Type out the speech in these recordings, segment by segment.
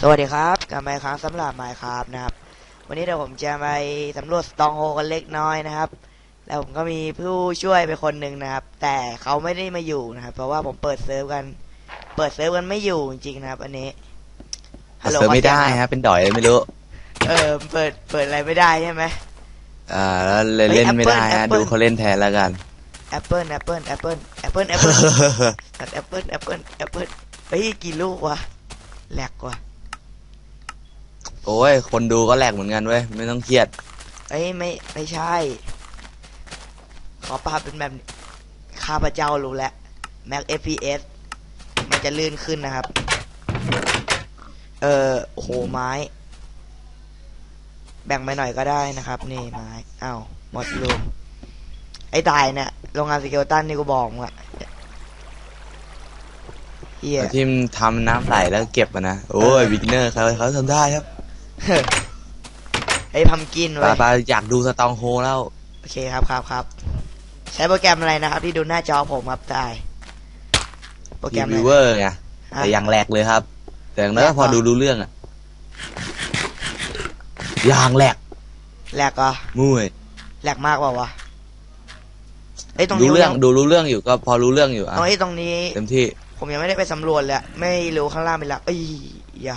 สวัสดีครับกลับมาอีกครั้งสำหรับไมค์ครับนะครับ วันนี้เดี๋ยวผมจะไปสำรวจสตองโฮกันเล็กน้อยนะครับ แล้วผมก็มีผู้ช่วยไปคนหนึ่งนะครับ แต่เขาไม่ได้มาอยู่นะครับ เพราะว่าผมเปิดเซิร์ฟกัน เปิดเซิร์ฟกันไม่อยู่จริงๆนะครับ อันนี้ฮัลโหลเซิร์ฟไม่ได้ขอเสียงหน่อยฮะเป็นดอยไม่รู้ เออเปิดเปิดอะไรไม่ได้ใช่ไหมอ่าแล้วเลยเฮ้ยเล่นไม่ได้ Apple ฮะ Apple ดูเขาเล่นแทนแล้วกันแอปเปิลแอปเปิลแอปเปิลแอปเปิลแอปเปิลแอปเปิลแอปเปิลแอปเปิลเฮ้ยกี่ลูกวะแหลกว่ะ โอ้ย คนดูก็แหลกเหมือนกันเว้ย ไม่ต้องเครียด เอ้ยไม่ไม่ใช่ ขอปรับเป็นแบบข้าพเจ้ารู้แล้ว Mac FPS มันจะลื่นขึ้นนะครับ เออโอ้โหไม้ แบ่งไปหน่อยก็ได้นะครับ นี่ไม้อ้าวหมดลูมไอ้ตายเนี่ยโรงงานสเกลตันนี่กูบอกมึงอะเฮียที่มันทำน้ำใสแล้วเก็บอะนะ โอ้ยบิ๊กเนอร์เขาเขาทำได้ครับ ไอ้พัมกินปาไว้ยปาอยากดูสตองโฮแล้ว โอเคครับครับครับ ใช้โปรแกรมอะไรนะครับ ที่ดูหน้าจอผมครับตาย โปรแกรรีมอะไรวิวเวอร์ไงฮะแต่ยังแหลกเลยครับ แต่อย่างน้อยแหลกพอเหรอ ดูรู้เรื่องอะอย่างแหลกแหลกอะมุ้ยแหลกมากเปล่าวะไอ้ยตรงดูนี้เรื่องยังดูรู้เรื่องอยู่ก็พอรู้เรื่องอยู่อะตรงนี้ตรงนี้ เต็มที่ผมยังไม่ได้ไปสำรวจเลยอะไม่รู้ข้างล่างเป็นแล้วเอ้ยอย่า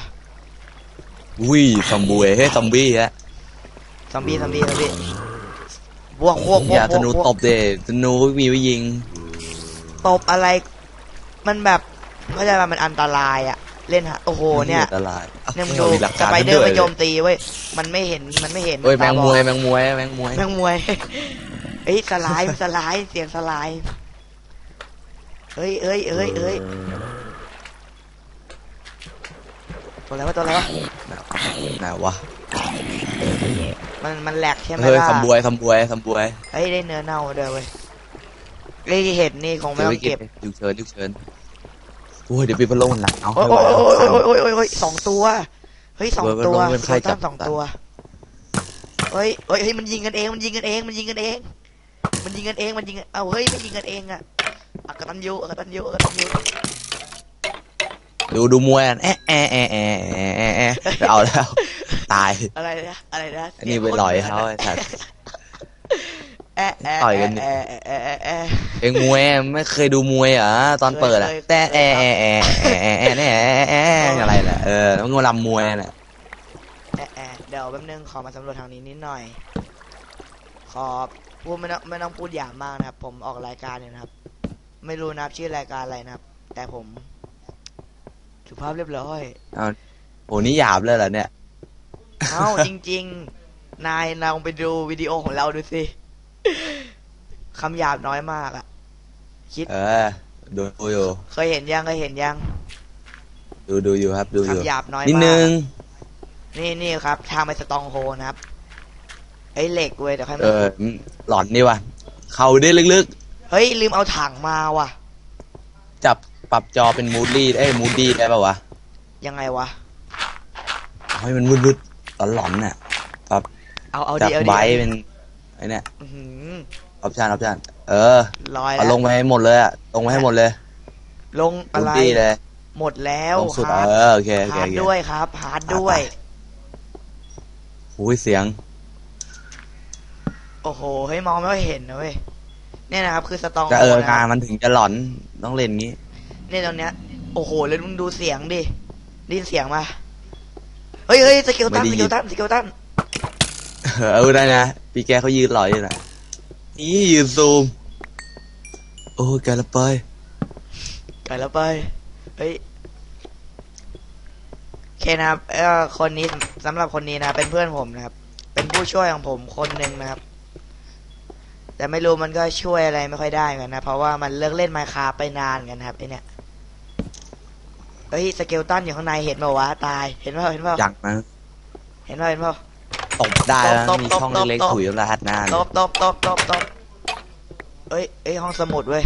อุ้ยซอมบุยเฮ้ยซอมบี้ฮะซอมบี้ซอมบี้ซอมบี้บวกบวกบวอกย่าธนูบวกตบเดธนูมีไว้ยิง ตบอะไร มันแบบเข้าใจว่ามันอันตรายอะเล่นฮะโอ้โหเนี่ยอันตรายเนี่ยมึงดูมีหลักสการไปเดอร์ด้วไปยโจมตีเว้ยมันไม่เห็นมันไม่เห็นเฮ้ยแมตางบอดมวยแมงมวยแมงมวยแมงมวยเอ้ยสลายสลายเสียงสลายเอ้ยเอ้ยเอ้ยเอ้ย ตัวอะไรวะตัวอะไรวะไหนวะ มันมันแหลกใช่ไหมเฮ้ยล่ะสมบวยสมบวยสมบวยเฮ้ยได้เนื้อเน่าด้วยเว้ยไอ้เห็ดนี่คงไม่เดี๋ยวต้ไปองเก็เก็บบยุกเชิญยุกเชิญโอ้ยเดี๋ยวปีพัดลมมันหนาวโอ้ยไม่ไหวโอ้ยแล้วโอ้ยโอ้ยโอ้ยโอ้ยสองตัวเฮ้ยสองเว้ยตัวมันเป็นไข้ตั้จังบสองตัวเฮ้ยเฮ้ยเฮ้ยมันยิงกันเองมันยิงกันเองมันยิงกันเอง มันยิงกันเองมันยิงกันเอาเฮ้ยไม่ยิงกันเองอะอักตันยูอักตันยูอักตันยู ดูดูมวยแอะแอะแอะแอะะแอะะเอาแล้ว ตาย อะไรนะ อะไรนะนี่ไปลอยเขาไอ้สัตว์แอะแอต่อยกันแอะแอะแอะเองมวยไม่เคยดูมวยเหรอตอนเปิดอะแต่แอะแอะแอะแอะเอะแอะแอะอะไรแหละเออต้องูลำมวยแหละแอะแอะเดี๋ยวแป๊บนึงขอมาสำรวจทางนี้นิดหน่อย ขอพูดไม่ต้องไม่ต้องพูดหยาบมากนะครับ ผมออกรายการเนี่ยนะครับ ไม่รู้นะชื่อรายการอะไรนะครับ แต่ผม สุภาพเรียบร้อยโหนี่หยาบเลยเหรอเนี่ย เอ้า จริง ๆ นายลองไปดูวิดีโอของเราดูสิคำหยาบน้อยมากอะคิดเออ ดูอยู่ เคยเห็นยังเคยเห็นยังดูดูอยู่ครับ ดูอยู่คำหยาบน้อยนิดมานึกงนี่นี่ครับทางไปสตองโฮนะครับไอ้ยเหล็กเว้ยเดี๋ยวค่อยเอมาอหลอนนี่ว่ะเข้าได้ลึกเฮ้ยลืมเอาถังมาว่ะ ๆ จับ ปรับจอเป็นมูดดี้เอ้ยมูดดี้ได้ป่าวะยังไงวะเอาให้มันมืดๆหลอนๆน่ะเอาเอาจากดีเอาดีไบท์เป็นไอ้เนี่ยอื้อหือออปชันออปชันเออลอยเอาแล้วลงไปให้หมดเลยอะลงไปให้หมดเลยลงมูอะดไร ดี้เลยหมดแล้วลงสุดฮาร์ดเออโอเคโอเคฮาโอร์ดเค ด้วยครับฮาร์ดด้วยอุ้ยเสียง โอ้โหเฮ้ยมองไม่ค่อยเห็นนะเว้ยเนี่ยนะครับคือสตองจะเออโฮนะคงานรับมันถึงจะหลอนต้องเล่นงี้ เนี่ยตรงเนี้ย โอ้โหแล้วมึงดูเสียงดิได้ยินเสียงปะเฮ้ยเฮ้ยสกิลตันไม่สได้ยิกินลตันสกิลตันเออได้นะพี่แกเขายืนหลอยอยู่นะนี่ยืนซูม โอ้ยแกละไปไปแล้วไปเฮ้ยโอเคนะครับเออคนนี้สำหรับคนนี้นะ เป็นเพื่อนผมนะครับ เป็นผู้ช่วยของผมคนหนึ่งนะครับ แต่ไม่รู้มันก็ช่วยอะไรไม่ค่อยได้เหมือนกันนะ เพราะว่ามันเลิกเล่นไมค์คาไปนานกันนะครับไอเนี่ย เฮ้ยสเกลตันอยู่ข้างในเห็นเปล่าวะตายเห็นเปล่าเห็นเปล่าอยากนะเห็นเปล่าเห็นเปล่าตบได้แล้วตบมีตบช่องตบเล็กตบ ๆถุยรหัสหน้าตบตบตบตบตบเอ้ยเอ้ยห้องสมุดเว้ย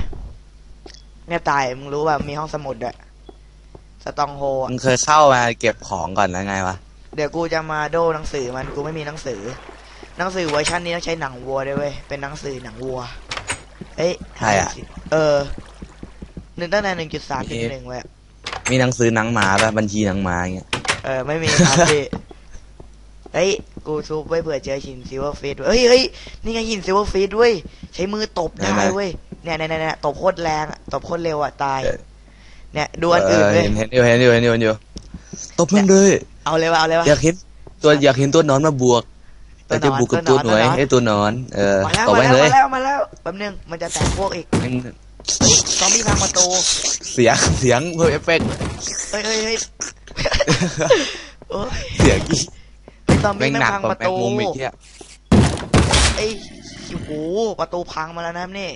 เนี่ยตายมึงรู้ป่ะมีห้องสมุดอะสตองโฮอะมึงเคยเข้ามาเก็บของก่อนแล้วไงวะเดี๋ยวกูจะมาโดหนังสือมันกูไม่มีหนังสือ หนังสือเวอร์ชันนี้ต้องใช้หนังวัวด้วยเว้ยเป็นหนังสือหนังวัว เอ้ยใช่อะเออหนึ่งตั้งแต่หนึ่งจุดสามจุดหนึ่งเว้ย มีหนังสือหนังหมาป่ะบัญชีหนังหมาอย่างเงี้ย เออไม่มีครับพี่เฮ้ยกูซูปไว้เผื่อเจอหินซิลเวอร์ฟิตเฮ้ยเฮ้ยนี่ไงหินซิลเวอร์ฟิตเว้ยใช้มือตบได้เว้ยเนี่ยเนี่ยเนี่ยเนี่ยตบโคตรแรงอะตบโคตรเร็วอะตายเออเนี่ยดูอันอื่นเลยเห็นเห็นอยู่เห็นอยู่เห็นอยู่เห็นอยู่ตบมันเลยเอาเลยวะเอาเลยวะอยากเห็นตัวอยากเห็นตัวหนอนมาบวกตัวแต่หนอนจะบวกกับตัวหน่วยตัวหนอนไอ้ตัวหนอน เออมาแล้วตบมาแม่งแล้วเลยมาแล้วมาแล้วแป๊บนึงมันจะแตกพวกอีกแม่ง ซอมบี้พังประตูเสียงเสียงเพิ่มเอฟเฟกต์เฮ้ยเฮ้ยเฮ้ยโอ้ยเสียงอีซอมแม่บี้งแม่งหนักพังกปว่าระแมงตูมุมอีกเนี่ยไอ้โอ้โหประตูพังมาแล้วนะนี่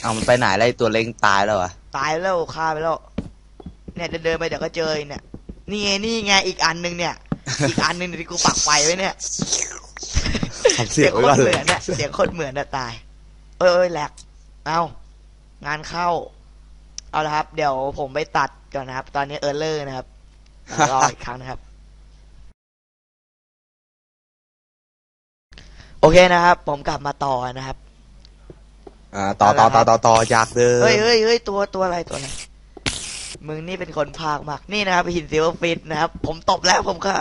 เอามันไปไหนแล้วไอ้ตัวเล็งตายแล้วอะตายแล้วฆ่าไปแล้ว เนี่ยเดินเดินไปเดี๋ยวก็เจอไอ้เนี่ย นี่ไงนี่ไงอีกอันหนึงเนี่ย อีกอันหนึงที่กูปักไฟไว้เนี่ย ทำเสียงโคไว้ก่ตอนรเหเลมืยอนอะเสียงโคตรเหมือนอะตาย เอ้ยเอ้ยแหลกเอางานเข้า เอาละครับ เดี๋ยวผมไปตัดก่อนนะครับ ตอนนี้เออร์เลอร์นะครับรออีกครั้งนะครับ โอเคนะครับ ผมกลับมาต่อนะครับ อ่า ต่อต่อต่อต่อต่อจากเดิมเฮ้ยเฮ้ยเฮ้ยตัวตัวอะไรตัวอะไรมึงนี่เป็นคนพากมากนี่นะครับหินซิลเวอร์ฟิตนะครับ ผมตบแล้วผมก็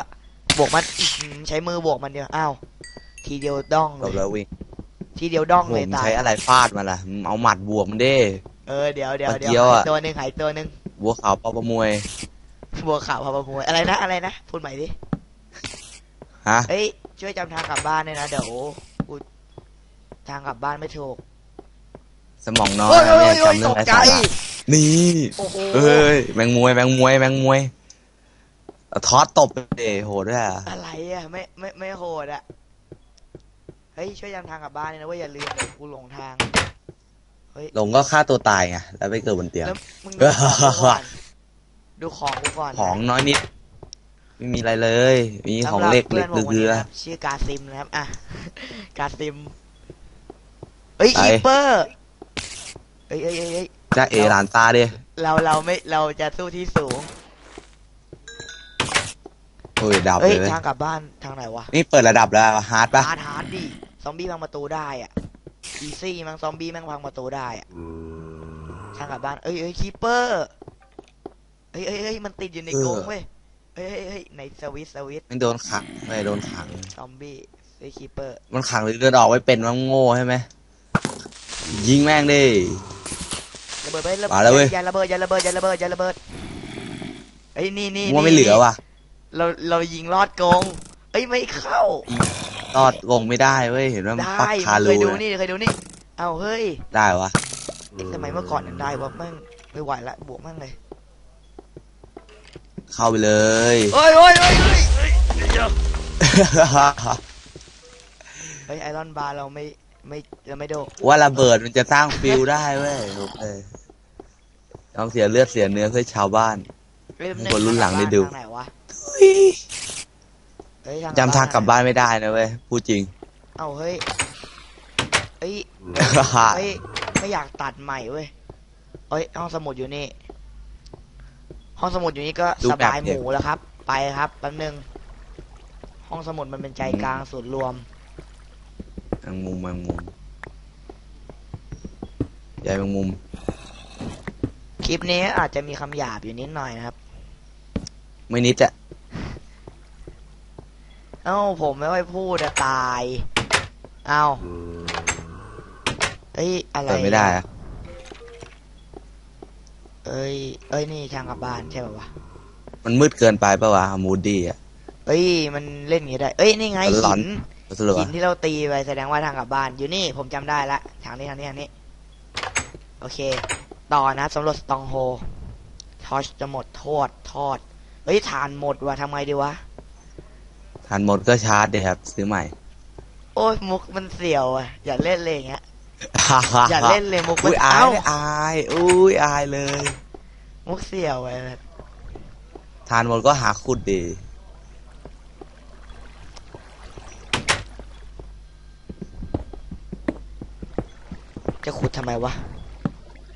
บวกมันอื้อหือใช้มือบวกมันเดียวอ้าวทีเดียวด้องจบเลแล้ยววิ่ง ทีเดียวด้องผเลยมตาย ใช้อะไรฟาดมาล่ะมึงเอาหมัดบวกมันเด้ เออเดี๋ยวเดี๋ยวปลาเดี๋ยเกี๊ยววอะหายตัวหนึ่งหายตัวหนึ่งบัวขาวปอประมวย บัวขาวพาประมวยอะไรนะอะไรนะพูดใหม่ดิฮะ เฮ้ยช่วยจำทางกลับบ้านด้วยนะเดี๋ยวกูทางกลับบ้านไม่ถูกสมองน้อยเฮ้ยนะเฮ้เนี่ยยเฮ้ยจำเรื่ตองกไร้ใจสาระนี่ โอ้โหเอ้ยแมงมวยแมงมวยแมงมวยเอาทอดตบไปเดโหดด้วยอะอะไรอะไม่ไม่ไม่โหดอะเฮ้ยช่วยจำทางกลับบ้านด้วยนะเว่าอย่าลืมเดี๋ยวกูหลงทางหลงก็ฆ่าตัวตายไงแล้วไปเกิดบนเตียง แล้วมึงดูของกูก่อนดูของกูก่อนของน้อยนิด ไม่มีอะไรเลย มีของสำหรับเล็กพื่เล็อกนผมคนเกลืนี้อนะครับชื่อกาซิมนะครับอะ กาซิมเอ้ยไปคีเปอร์เอ้ยเอ้ยเอ้ยเอ้ยจ้าเอหลานตาดิเราเราไม่เราจะสู้ที่สูงโอ้ยดับเอ้ยเลย ทางกลับบ้านทางไหนวะนี่เปิดระดับแล้วฮาร์ดปะฮาร์ดฮาร์ดดิ ซอมบี้พังประตูได้อะอีซี่มั้งซอมบี้แม่งพังประตูได้อะทางกลับบ้านเอ้ยเอ้ยคีเปอร์เอ้ยเอ้ยเอ้ยมันติดอยู่ในกรงเว้ยเอ้ยเอ้ยเอ้ยในสวิตช์สวิตช์ไม่โดนขังไม่โดนขัง ซอมบี้เอ้ยคีเปอร์ มันขังหรือเดินออกไว้เป็นมันโง่ใช่ไหมยิงแม่งดิ ระเบิดไประเบิมาแล้วเว้ยอย่าระเบิดอย่าระเบิดอย่าระเบิดอย่าระเบิดเอ้ยนี่นี่ว่าไม่เหลือว่ะเราเรายิงลอดกรงเอ้ยไม่เข้า ตอดวงไม่ได้เว้ยเห็นว่ามันได้ปักคาเครูยดูนะนี่เคยดูนี่ เอาเฮ้ยได้วะเอ๊ะทำไมเมื่อก่อนยังได้วะแม่งไม่ไหวละบวกแม่งเลยเข้าไปเลย เฮ้ยเฮ้ยเฮ้ยเฮ้ยเฮ้ยเฮ้ยไอรอนบาร์เราไม่ไม่เราไม่โดนว่าระเบิดมันจะสร้างฟิลได้เว้ยโอเคยอมเสียเลือดเสียเนื้อเพื่อชาวบ้าน เฮ้ยคนรุ่นหลังได้ดู ทางไหนวะ เฮ้ยจำทางกลับบ้านไม่ได้นะเว้ยพูดจริง เอาเฮ้ยเฮ้ยเฮ้ยไม่อยากตัดใหม่เว้ยเฮ้ยห้องสมุดอยู่นี่ ห้องสมุดอยู่นี่ก็ดูสแบบบายหเนี่ยมูแล้วครับ ไปครับแป๊บนึง ห้องสมุดมันเป็นใจกลางส่วนรวมแมงมุมแมงมุมใหญ่แมงมุม คลิปนี้อาจจะมีคำหยาบอยู่นิดหน่อยนะครับ ไม่นิดอะ เอ้าผมไม่ค่อยพูดอะตาย เอ้าเอ้ยอะไรเปิดไม่ได้อะเอ้ย เอ้ยนี่ทางกลับบ้านใช่ป่าวะ มันมืดเกินไปปะวะมูดดี้อะเอ้ยมันเล่นอย่างนี้ได้ เอ้ยนี่ไงหลอหินนสรุปหิอะนที่เราตีไปแสดงว่าทางกลับบ้านอยู่นี่ผมจำได้ละทางนี้ทางนี้ทางนี้ โอเค ต่อนะสำรวจสตองโฮทอชจะหมดโทษทอดเฮ้ยฐานหมดว่ะทำไงดีวะ ทันหมดก็ชาร์จเลยครับ ซื้อใหม่ โอ้ยมุกมันเสี่ยวอะ อย่าเล่นเลยอย่างเงี้ย อย่าเล่นเลยมุกมัอุ้นยอายเอ้าอายอุ้ยอายเลยมุกเสี่ยวไอ้ทานหมดก็หาขุดดีจะขุดทำไมวะ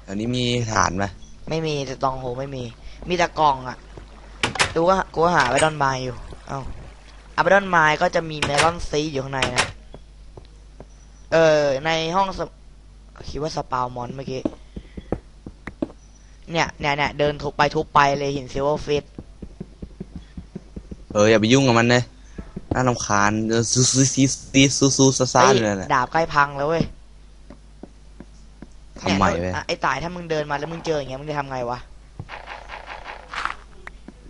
อันนี้มีฐานไหมไม่มีสตองโฮไม่มี มีแต่กล่องอะ ดูว่ากูหาไวดอนไมล์อยู่ เอ้า อะไวดอนไมล์ก็จะมีเมลอนซีดอยู่ข้างในนะ เออในห้องสปคิดว่าสปาวมอนเมื่อกี้ เนี่ยเนี่ยเนี่ยเดินทุบไปทุบไปเลยหินซิลเวอร์ฟิตเอออย่าไปยุ่งกับมันเลยน่ารำคาญเออซูซูซีซีซูซูซาซาเฮ้ยเลยนะดาบใกล้พังแล้วเว้ยทำไมเว้ยนี่อะไอ้ตายถ้ามึงเดินมาแล้วมึงเจออย่างเงี้ยมึงจะทำไงวะ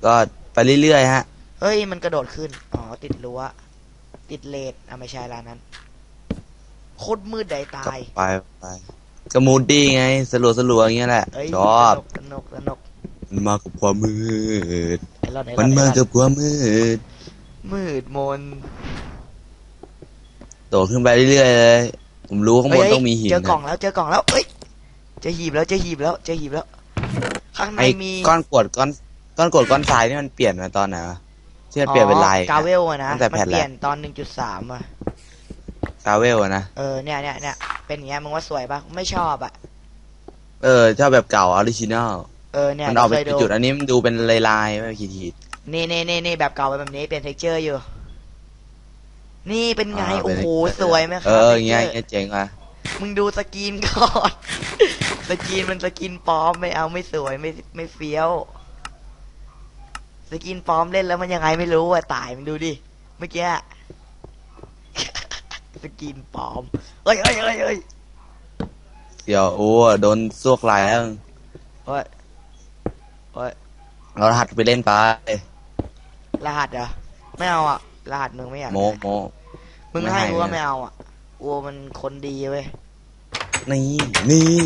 ก็ไปเรื่อยๆฮะ เฮ้ย มันกระโดดขึ้น อ๋อ ติดรั้ว ติดเลดอะไม่ใช่ร้านนั้น โคตรมืดใดตาย ไปไปก็มูดดี้ไง สลัวสลัวๆอย่างเงี้ยแหละเอ้ยชอบสนุกสนุกสนุกมันมากับความมืด ไอ้รอดไอ้รอดมันมาไอ้รอดกับความมืด มืดมนโดดขึ้นไปเรื่อยๆเลย ผมรู้ข้างบนเฮ้ยต้องมีหิน เจอกล่องนะแล้วเจอกล่องแล้วเอ้ยเจอหีบแล้วเจอหีบแล้วเจอหีบแล้ว ข้างในไอ้มีก้อนกรวดก้อนก้อนกรวดก้อนทรายนี่มันเปลี่ยนมาตอนไหนวะ ที่มันเปลี่ยนเป็นลายอ๋อกาเวลอะนะ ตั้งแต่มันแผ่นเปแรกลี่ยนตอนหนึ่งจุดสามอะกาเวลอะนะ เออเนี่ยเนี่ยเนี่ยเป็นอย่างเงี้ยมึงว่าสวยปะไม่ชอบอะเออชอบแบบเก่าออริจินอล เออเนี่ยมันออกเคเป็นยดูจุดๆอันนี้มันดูเป็นลายลายๆไม่ขีดขีด นี่นี่นี่นี่แบบเก่าเป็นแบบนี้เปลี่ยนเท็กเจอร์อยู่ นี่เป็นไงาโอ้เป็นโหสวยไหมคเอรับอ texture อย่างเงี้ยอย่างเงี้ยเจ๋งอะมึงดูสกรีนก่อน สกรีนมันสกรีนปลอมไม่เอาไม่สวยไม่ไม่เฟี้ยว สกรีนปลอมเล่นแล้วมันยังไงไม่รู้อะตายมึงดูดิเมื่อกี้สกรีนปลอมเอ้ยเอ้ยเอ้ยเอ้ยเดี๋ยวโอ้โดนซวกลายแล้วเอ้ยเอ้ยเราหัดไปเล่นไปรหัสเหรอไม่เอาอะรหัสมึงไม่อยากโมได้โมมึงไม่ให้ให้กูว่านะไม่เอาอะวัวมันคนดีเว้ยนี่นี่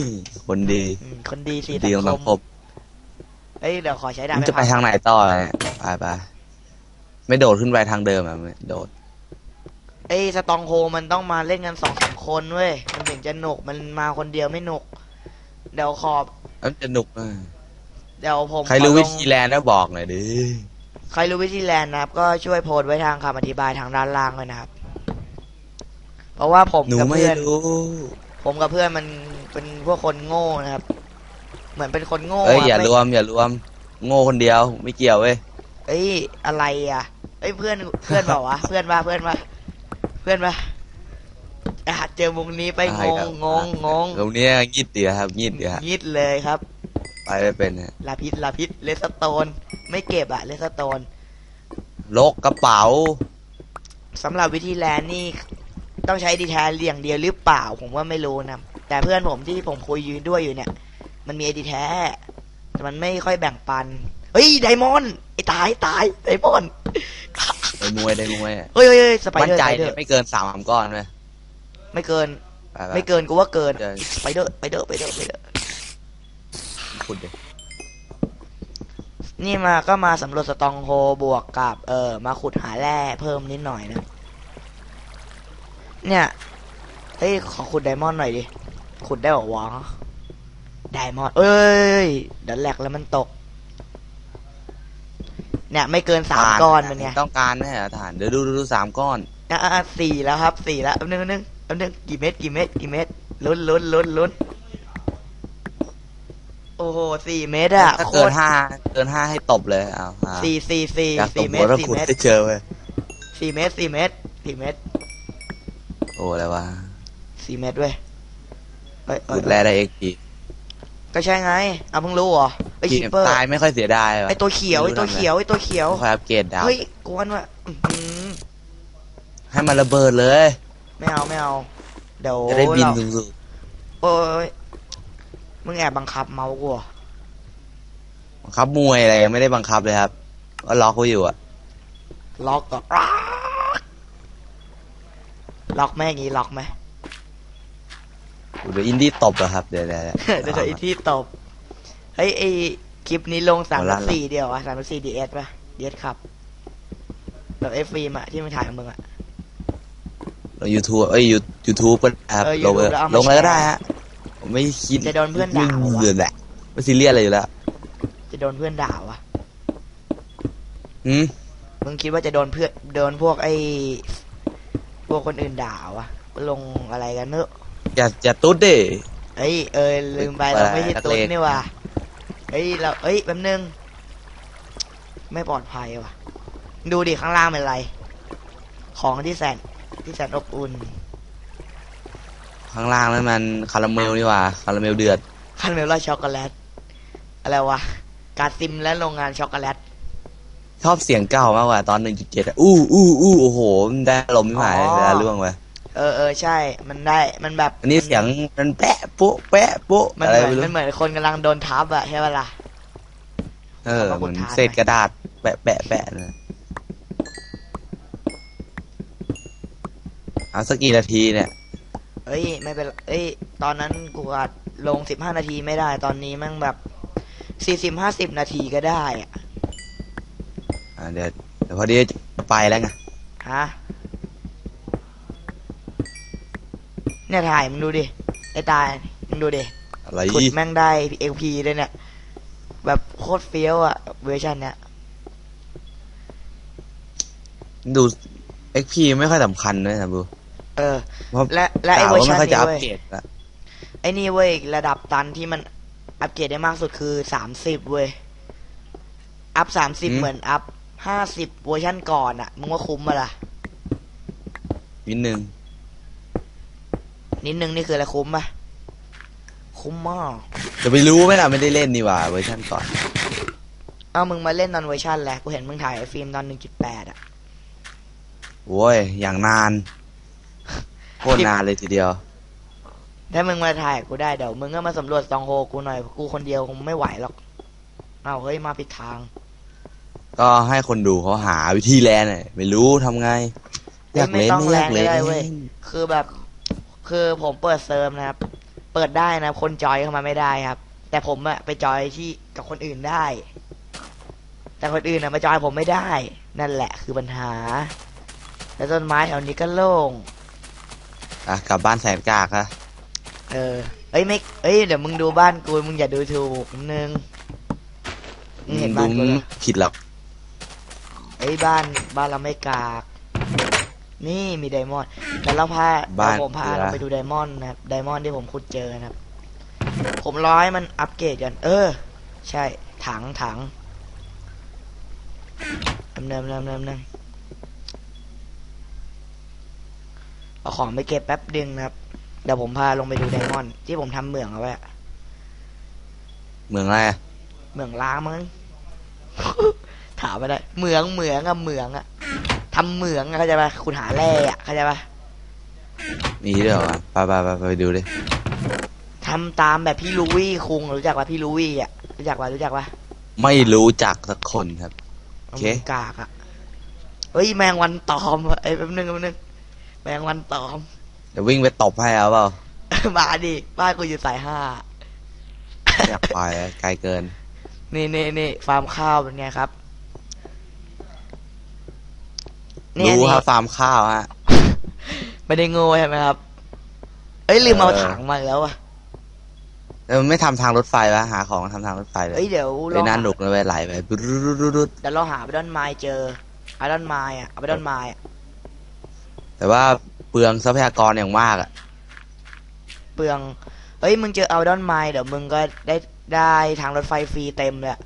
คนดีอืมคนดีสิดีขสัองงสัคงมคม เอ้ยเดี๋ยวขอใช้ดาบมันจะไปพังทางไหนต่อเนี่ยไปไปไม่โดดขึ้นไปทางเดิมอะไม่โดดเอ้ยสตองโฮมันต้องมาเล่นกันสองสามคนเว้ย มันถึงจะหนุก มันมาคนเดียวไม่หนุก เดี๋ยวขอบแล้วจะหนุกอะเดี๋ยวผมใครรู้ขอลวิงธีแลนด์แล้วบอกหน่อยดิ ใครรู้วิธีแลนด์นะครับ ก็ช่วยโพสต์ไว้ทางคำอธิบายทางด้านล่างเลยนะครับ เพราะว่าผมหนูกับไม่เพื่อนรู้ผมกับเพื่อนมันเป็นพวกคนโง่นะครับ เหมือนเป็นคนโง่เอ้ยอย่าะรวมอย่ารวม โง่คนเดียวไม่เกี่ยวเว้ยเอ้ยอะไรอะเอ้ยเพื่อนเพื่อนบอกวะเพื่อนว่าเพื่อนว่าเพื่อนว่าอะเจอมุงนี้ไปงงงงงงตรงเนี้ยงีดเดียวครับงีดเดียวครับยิดเลยครับ ไปไม่เป็นฮะลาพิษลาพิษเลสโตน ไม่เก็บอะเลสโตนลกกระเป๋าสำหรับวิธีแลนนี่ต้องใช้ดีแทนอย่างเดียวหรือเปล่า ผมว่าไม่รู้นะแต่เพื่อนผมที่ผมคุยยืนด้วยอยู่เนี่ย มันมีไอดีแท้ แต่มันไม่ค่อยแบ่งปัน เฮ้ยไดมอนด์ไอ้ตายตายไดมอนด์ได้มวยได้มวยอะเฮ้ยเฮ้ยเฮ้ยสไปมั่นเดอร์ใจสไปเดอเนี่ยร์ไม่เกินสามก้อนเลยไม่เกินไปๆ ไม่เกินกูว่าเกินเดี๋ยวสไปเดอร์ไปเดอร์ไปเดอร์ไปเดอร์ขุดดินี่มาก็มาสำรวจสตองโฮบวกกับ เออมาขุดหาแร่เพิ่มนิดหน่อยนะ เนี่ยเฮ้ยขอขุดไดมอนด์หน่อยดิขุดได้หรอวะ ไดมอนด์เอ้ยเดี๋ยวแหลกแล้วมันตก เนี่ย ไม่เกินสามก้อนมันไงต้องการแน่เหรอฐานเดี๋ยวดูดูดูสามก้อนอะอะอะสี่แล้วครับสี่แล้วแป๊บนึงแป๊บนึงแป๊บนึงกี่เม็ดกี่เม็ดกี่เม็ดลุ้นลุ้นลุ้นลุ้นโอ้โหสี่เม็ดอะถ้าโคเกินตรห้าเกินห้าให้ตบเลยเอาเอาสี่สี่สี่อยากตสี่บเม็หัวดถ้าสี่ขุดเม็ดได้เจอเว้ยสี่เม็ดสี่เม็ดสี่เม็ดโอ้อะไรวะสี่เม็ดเว้ยเอ้ยเอ้ขุยดแร่ได้เอ็กพี ก็ใช่ไงเอาเพิ่งรู้เหรอไอกิชินปเปอร์ตายไม่ค่อยเสียดายวะไอตัวเขียวไอตัวเขียวไอตัวเขียวไม่ค่อยอัปเกรดดาวเฮ้ยกวนว่ะอื้อหือให้มันระเบิดเลย ไม่เอาไม่เอาเดี๋ยวจะได้บินเราสูงโอ้ยมึงแอบบังคับเมาส์กูเหรอๆบังคับมวยอะไรยังไม่ได้บังคับเลยครับก็ล็อกไว้อยู่อะล็อกก็อ้าล็อกแม่งงี้ล็อกไหม เดี๋ยวอินดี้ตบเหรอครับเดี๋ยวเดี๋ยวเดี๋ยวไอที่ตบ เฮ้ยไอคลิปนี้ลงสามเอาละสี่เดียวอะสามสี่ดีเอสป่ะดีเอสครับ แบบเอฟฟิล์มอะที่มึงถ่ายของมึงอะลงยูทูบเอ้ยยูยูทูบก็ได้ครับเออลงไป YouTube แล้วเอามาลงอะไรก็แชร์ได้ฮะผมไม่คิดจะโดนเพื่อนด่าไม่วะเบื่อแหละไม่ซีเรียสอะไรอยู่แล้ว จะโดนเพื่อนด่าวะหืมมึงคิดว่าจะโดนเพื่อนโดนพวกไอ้พวกคนอื่นด่าวะลงอะไรกันเนอะ อย่าอย่าตุ๊ดดิ เฮ้ยเออลืมไปไปเราไม่ใช่นักตุ๊ดเลงนี่ว่ะเฮ้ยเราเฮ้ยแป๊บนึง ไม่ปลอดภัยว่ะ ดูดิข้างล่างเป็นไร ของที่แสนที่แสนอบอุ่น ข้างล่างนั้นมันคาราเมลนี่หว่าคาราเมลเดือดคันเมลล่าช็อกโกแลตอะไรวะการซิมและโรงงานช็อกโกแลตชอบเสียงเก่ามากกว่าตอนหนึ่งจุดเจ็ดอู้อู้อู้โอ้โหมันได้ลมณ์ไม่หายอ๋อเวลาล่วงไป เออเออใช่ มันได้ มันแบบอันนี้เสียงมันแปะปุ๊แปะปุ๊มันอะไรเหมือนไม่รู้มันเหมือนคนกำลังโดนทับอะใช่ปะล่ะ เออเอาเหมามือนกดทานเศษกระดาษแปะแปะแปะเลยเอาสักกี่นาทีเนี่ย เอ้ยไม่เป็นไรเอ้ย ตอนนั้นกูอัดลงสิบห้านาทีไม่ได้ ตอนนี้แมันแบบสี่สิบห้าสิบนาทีก็ได้อะอ่าเดี๋ยวเดี๋ยวพอดีจะไปแล้วไง ฮะ เนี่ยถ่ายมึงดูดิไอ้ตายมึงดูดิอะไรขุดแม่งได้เอลพีเลยเนี่ย แบบโคตรเฟี้ยวอะเวอร์ชันเนี้ยดู XP ไม่ค่อยสำคัญด้วยนะบูเออเพราะและและไอ้กะเวอร์ว่าชัไม่นค่อยจะนี้อัปเว้ยเกรดละไอ้นี่เว้ยระดับตันที่มันอัปเกรดได้มากสุดคือสามสิบเว้ย อัพสามสิบเหมือนอัพห้าสิบเวอร์ชันก่อนอะมึงว่าคุ้มมาล่ะนิดนึง นิดนึงนี่คืออะไรคุ้มปะคุ้มมากจะไปรู้ไหมล่ะไม่ได้เล่นนี่หว่าเวอร์ชันก่อน เอามึงมาเล่นตอนเวอร์ชันแหละกูเห็นมึงถ่ายไอ้ฟิล์มตอนหนึ่งจุดแปดอะโว้ยอย่างนานโคตรนานเลยทีเดียว ถ้ามึงมาถ่ายกูได้เดี๋ยวมึงก็มาสำรวจซองโฮกูหน่อยกูคนเดียวคงไม่ไหวหรอกเอาเฮ้ยมาผิดทาง ก็ให้คนดูเขาหาวิธีแลนหน่อยไม่รู้ทำไงอยากเล่นไม่ต้องไม่อยากแรงก็เล่นได้เว้ยคือแบบ คือผมเปิดเซิร์ฟนะครับ เปิดได้นะคนจอยเข้ามาไม่ได้ครับ แต่ผมอะไปจอยที่กับคนอื่นได้ แต่คนอื่นอะมาจอยผมไม่ได้ นั่นแหละคือปัญหา แล้วต้นไม้แถวนี้ก็โล่งอะกลับบ้านแสนกากอะเออเอ้ยไม่เอ้ยเดี๋ยวมึงดูบ้านกูมึงอย่าดูถูกนิดนึงมึงเห็นบ้านกูดูเหรอผิดหรอกเอ้ยบ้านบ้านเราไม่กาก นี่มีไดมอนด์แต่เราพาบ้าน เดี๋ยวผมพาเสือเราไปดูไดมอนด์นะครับไดมอนด์ที่ผมขุดเจอนะครับ ผมร้อยมันอัปเกรดกัน เออ ใช่ถังถังเนิมเนิมเนิมเนิมเอาของไปเก็บแป๊บดึงนะครับ เดี๋ยวผมพาลงไปดูไดมอนด์ที่ผมทำเหมืองเอาไว้อะเมืองอะไรอะเหมืองล้างมั้ง ถามไปได้เหมืองเหมืองอะเหมืองอะ ทำเหมืองอะเข้าใจปะคุณหาแร่อะเข้าใจปะมีด้วยเหรอวะไปไปไปไปดูดิทำตามแบบพี่ลูวี่คุงรู้จักปะพี่ลูวี่อะรู้จักปะรู้จักปะไม่รู้จักสักคนครับ โอเคมันกากอะเฮ้ยแมงวันตอมอะไอ้ยแป๊บนึงแป๊บนึงแมงวันตอม เดี๋ยววิ่งไปตบให้เอาเปล่า มาดิบ้านกูอยู่สายห้า อยากปล่อยอะไกลเกิน นี่นี่นี่ฟาร์มข้าวเป็นไงครับ เนี่ยรู้นี่ครับฟาร์มข้าวฮะไม่ได้โง่ใช่ไหมครับ เอ้ยลืมเอาเออถังมาอีกแล้วอะแต่มันไม่ทำทางรถไฟวะหาของทำทางรถไฟเลยเอ้ยเดี๋ยวเลยน่าหาหนุกเลยเว้ยไหลไปรุดรุดรุดรุดเดี๋ยวเราหาไปดอนไม้เจอไอดอนไม้อะเอาไปดอนไม้อะแต่ว่าเปลืองทรัพยากรอย่างมากอะเปลืองเอ้ยมึงเจอเอาดอนไม้เดี๋ยวมึงก็ได้ได้ทางรถไฟฟรีเต็มเลยอะ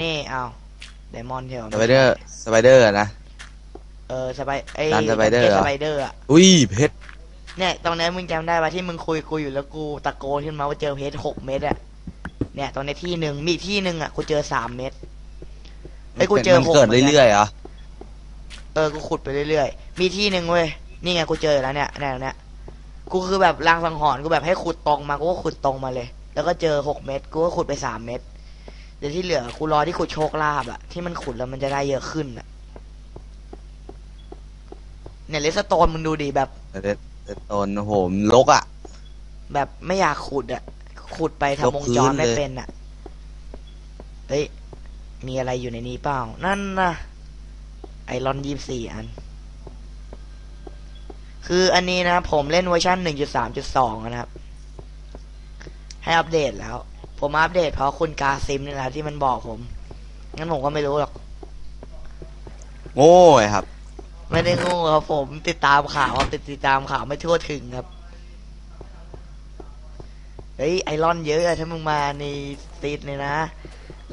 นี่เอาไดมอนด์เทลสไปเดอร์สไปเดอร์นะ เออสไปไอ้ร้านสไปเดอร์เพชเหรอ สไปเดอร์อะอุ้ยเพชรเนี่ยตรงนี้นมึงจำได้ปะที่มึงคุยกูอยู่แล้วกูตะโกนขึ้นมาว่าเจอเพชรหกเม็ดอะเนี่ยตรงนี้ที่หนึ่งมีอีกที่หนึ่งอะกูเจอสามเม็ด เอ้ยกูเจอมันหกเกิดเหมือนกัน เรื่อยๆเหรอเออ กูขุดไปเรื่อยๆ มีที่หนึ่งเว้ย นี่ไงกูเจอแล้วเนี่ยเนี่ยเนี่ย กูคือแบบรางสังหรณ์กูแบบให้ขุดตรงมา กูก็ขุดตรงมาเลย แล้วก็เจอหกเม็ด กูก็ขุดไปสามเม็ดเดี๋ยวที่เหลือ กูรอที่ขุดโชคลาภอะที่มันขุดแล้วมันจะได้เยอะขึ้นอะ เนี่ยเลสโตนมึงดูดิแบบเรดเรดโตนโอ้โหมนลกอะ แบบไม่อยากขุดอะขุดไปยกทำวงจรพื้นไม่เลยเป็นอะเฮ้ย มีอะไรอยู่ในนี้เปล่า นั่นนะไอรอนยี่สี่อัน คืออันนี้นะผมเล่นเวอร์ชันหนึ่งจุดสามจุดสองนะครับ ให้อัปเดตแล้ว ผมอัปเดตเพราะคุณกาซิมนี่แหละที่มันบอกผม งั้นผมก็ไม่รู้หรอก โง่ไอ้ครับ ไม่ได้โงูครับผมติดตามข่าวครับติดติดตามข่าวไม่ทั่วถึงครับเฮ้ยไอรอนเยอะอะถ้ามึงมาในสตรีทเลยนะ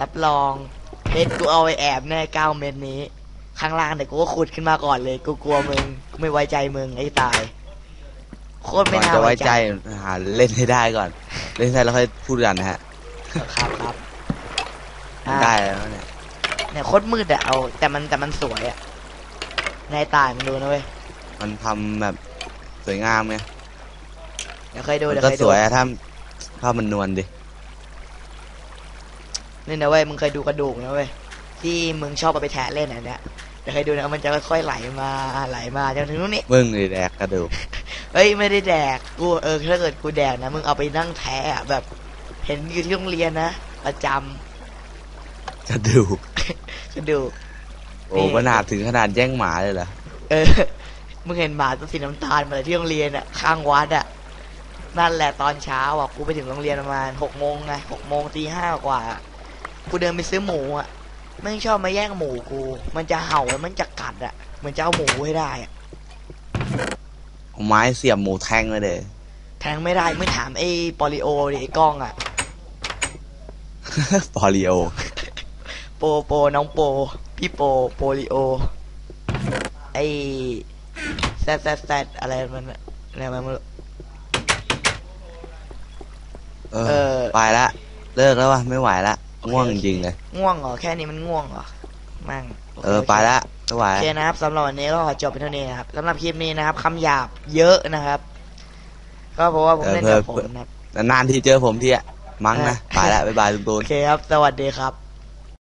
รับรองเพชรกูเอาไปแอบแน่เก้าเม็ดนี้ ข้างล่างเดี๋ยวกูก็ขุดขึ้นมาก่อนเลย กูกลัวมึงไม่ไว้ใจมึงไอ้ตาย โคตรไม่ก่อนน่าจะไว้ไว้ใจใจหาเล่นให้ได้ก่อน เล่นให้ได้แล้วค่อยพูดกันนะฮะครับครับอะได้แล้วเนี่ยเนี่ยโคตรมืดอะเอา แต่มันแต่มันสวยอะ ในตายมันดูนะเว้ยมันทำแบบสวยงามไงเดี๋ยวเคยดูมันเดี๋ยวก็เคยสดูวยอะถ้าถ้ามันนวลดิ นี่นะเว้ยมึงเคยดูกระดูกนะเว้ยที่มึงชอบเอาไปแทะเล่นอันเนี้ยเดี๋ยวเคยดูนะมันจะค่อยๆไหลมาไหลมาจนถึงนู้นนี่มึงเลยแดกกระดูกเอ้ยไม่ได้แดกกูเออถ้าเกิดกูแดกนะมึงเอาไปนั่งแทะอะแบบ เห็นอยู่ที่โรงเรียนนะประจำกระดูกกระดูก โอ้ขนาดถึงขนาดแย่งหมาเลยเหรอเออ มึงเห็นหมาตัวสีน้ำตาลมาเลยที่โรงเรียนอะข้างวัดอะนั่นแหละตอนเช้าอะกูไปถึงโรงเรียนประมาณหกโมงไงหกโมงตีห้ากว่าอะกูเดินไปซื้อหมูอะไม่งชอบมาแย่งหมูกู มันจะเห่าแล้วมันจะกัดอะมันจะเอาหมูให้ได้อะเอาไม้เสียบหมูแทงเลยเด้ แทงไม่ได้ไม่ถามไอ้ปอลิโอดิไอ้กล้องอะปอลิโอ โปโปน้องโป พี่โปโปลิโอ ไอ้แซดแซดแซดอะไรมันอะอะไรมันไม่รู้ เอเออ อ ไปละเลิกแล้ววะไม่ไหวละง่วงจริงๆเลย ง่วงเหรอ แค่นี้มันง่วงเหรอ มั่งโคเออไปละไม่ไหวโอเคนะครับสำหรับวันนี้ก็ขอจบเป็นเท่านี้นะครับสำหรับคลิปนี้นะครับคำหยาบเยอะนะครับ ก็เพราะว่าผมเล่นกับผมนะครับ นานๆทีเจอผมทีอะมั้งนะ ไปละบ๊ายบายทุกคนโอเคครับ สวัสดีครับ